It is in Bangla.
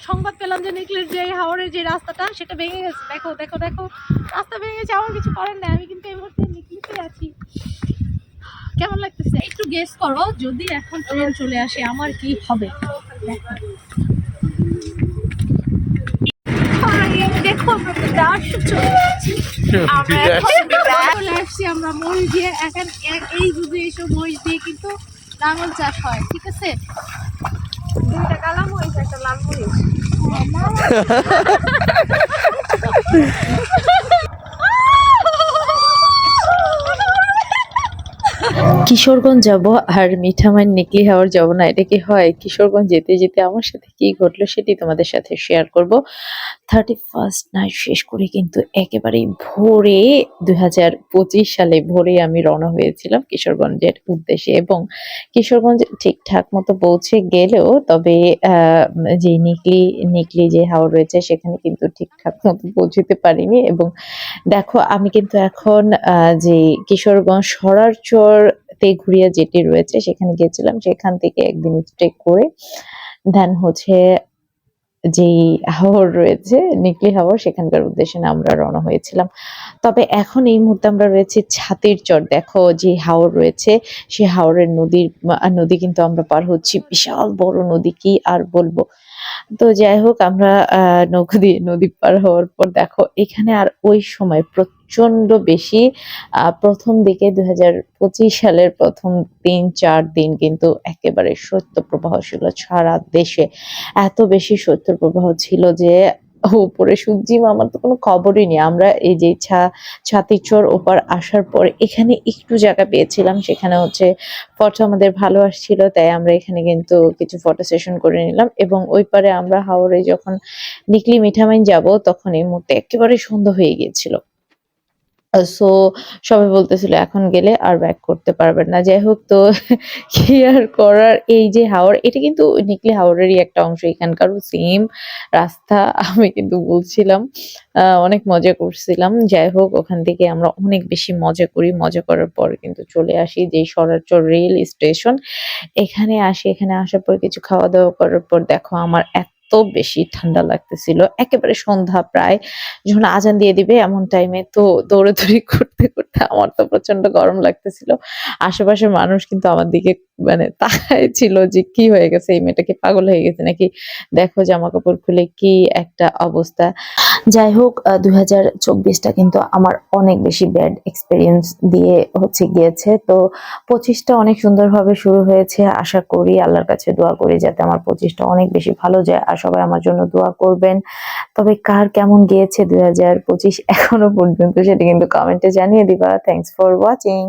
সংবাদ পেলাম যে নিকলের যে হাওড়ের যে রাস্তাটা সেটা ভেঙে গেছে। দেখো দেখো দেখো রাস্তা ভেঙে গেছে আমার কিছু করার নেই। আমি কিন্তু এই মুহূর্তে নিকলিতে আছি। কেমন লাগতেছে? একটু গেস করো যদি এখন ট্রেন চলে আসে আমার কি হবে? দেখো। আমরা বিরাট চলে এখন বিরাট আমরা মহিষ দিয়ে। এখন এক- এই যুগে এসব মহিষ দিয়ে কিন্তু লাঙল চাষ হয় ঠিক আছে? Hahaha কিশোরগঞ্জ যাব আর মিঠামাইন নিকলি হাওয়ার যাব না, এটা কি হয়? কিশোরগঞ্জ যেতে যেতে আমার সাথে কি ঘটলো সেটি তোমাদের সাথে শেয়ার করব। থার্টি ফার্স্ট নাইট শেষ করে কিন্তু একেবারেই ভোরে দুই সালে ভোরে আমি রওনা হয়েছিলাম কিশোরগঞ্জের উদ্দেশ্যে এবং কিশোরগঞ্জ ঠিকঠাক মতো পৌঁছে গেলেও তবে যে নিকলি নিকলি যে হাওর রয়েছে সেখানে কিন্তু ঠিকঠাক মতো পৌঁছতে পারিনি এবং দেখো আমি কিন্তু এখন যে কিশোরগঞ্জ সরারচর তে ঘুরিয়া যেটি রয়েছে সেখানে গেছিলাম সেখান থেকে একদিন স্টে করে দেন হচ্ছে যেই হাওর রয়েছে, নিকলি হাওর, সেখানকার উদ্দেশ্যে আমরা রওনা হয়েছিলাম। তবে এখন এই মুহূর্তে আমরা রয়েছে ছাতির চর। দেখো যে হাওর রয়েছে, সে হাওরের নদীর নদী কিন্তু আমরা পার হচ্ছি। বিশাল বড় নদী কি আর বলব? তো যাই হোক আমরা আহ দিয়ে নদী পার হওয়ার পর দেখো, এখানে আর ওই সময় প্রচণ্ড বেশি প্রথম দিকে পঁচিশ সালের প্রথম তিন, চার দিন কিন্তু একেবারে শৈত্য প্রবাহ ছিল সারা দেশে। এত বেশি শৈত্য প্রবাহ ছিল যে উপরে। সূর্যি মামার তো কোনো খবরই নেই। আমরা এই যে ছা ছাতিচর ওপার আসার পর এখানে একটু জায়গা পেয়েছিলাম। সেখানে হচ্ছে ফটো আমাদের ভালো আসছিল, তাই আমরা এখানে কিন্তু কিছু ফটো সেশন করে নিলাম। এবং ওই পারে আমরা হাওড়ে যখন নিকলি মিঠামাইন যাব, তখন এই মুহূর্তে একেবারে সন্ধ্যা হয়ে গিয়েছিল। সো সবাই বলতেছিল, এখন গেলে আর ব্যাক করতে পারবেন না। যাই হোক তো কি আর করার এই যে হাওড় এটা কিন্তু নিকলি হাওড়েরই একটা অংশ। এখানকারও সেম রাস্তা, আমি কিন্তু বলছিলাম অনেক মজা করছিলাম। যাই হোক ওখান থেকে আমরা অনেক বেশি মজা করি। মজা করার পর কিন্তু চলে আসি যে সরাচর রেল স্টেশন এখানে আসি, এখানে আসার পর কিছু খাওয়া দাওয়া করার পর দেখো, আমার এত বেশি ঠান্ডা লাগতেছিল। একেবারে সন্ধ্যা প্রায়। যখন আজান দিয়ে দিবে এমন টাইমে তো দৌড়াদৌড়ি করতে করতে আমার তো প্রচণ্ড গরম লাগতেছিল। আশেপাশের মানুষ কিন্তু আমার দিকে মানে তাকায় ছিল যে কি হয়ে গেছে, এই মেয়েটাকে পাগল হয়ে গেছে নাকি? দেখো জামা কাপড় খুলে কি একটা অবস্থা। যাই হোক দুই চব্বিশটা কিন্তু আমার অনেক বেশি ব্যাড এক্সপিরিয়েন্স দিয়ে হচ্ছে গিয়েছে। তো পঁচিশটা অনেক সুন্দরভাবে শুরু হয়েছে। আশা করি আল্লাহর কাছে দোয়া করি যাতে আমার পঁচিশটা অনেক বেশি ভালো যায় আর সবাই আমার জন্য দোয়া করবেন। তবে কার কেমন গিয়েছে দুই হাজার পঁচিশ এখনও পর্যন্ত সেটা কিন্তু কমেন্টে জানিয়ে দিবা। Thanks for watching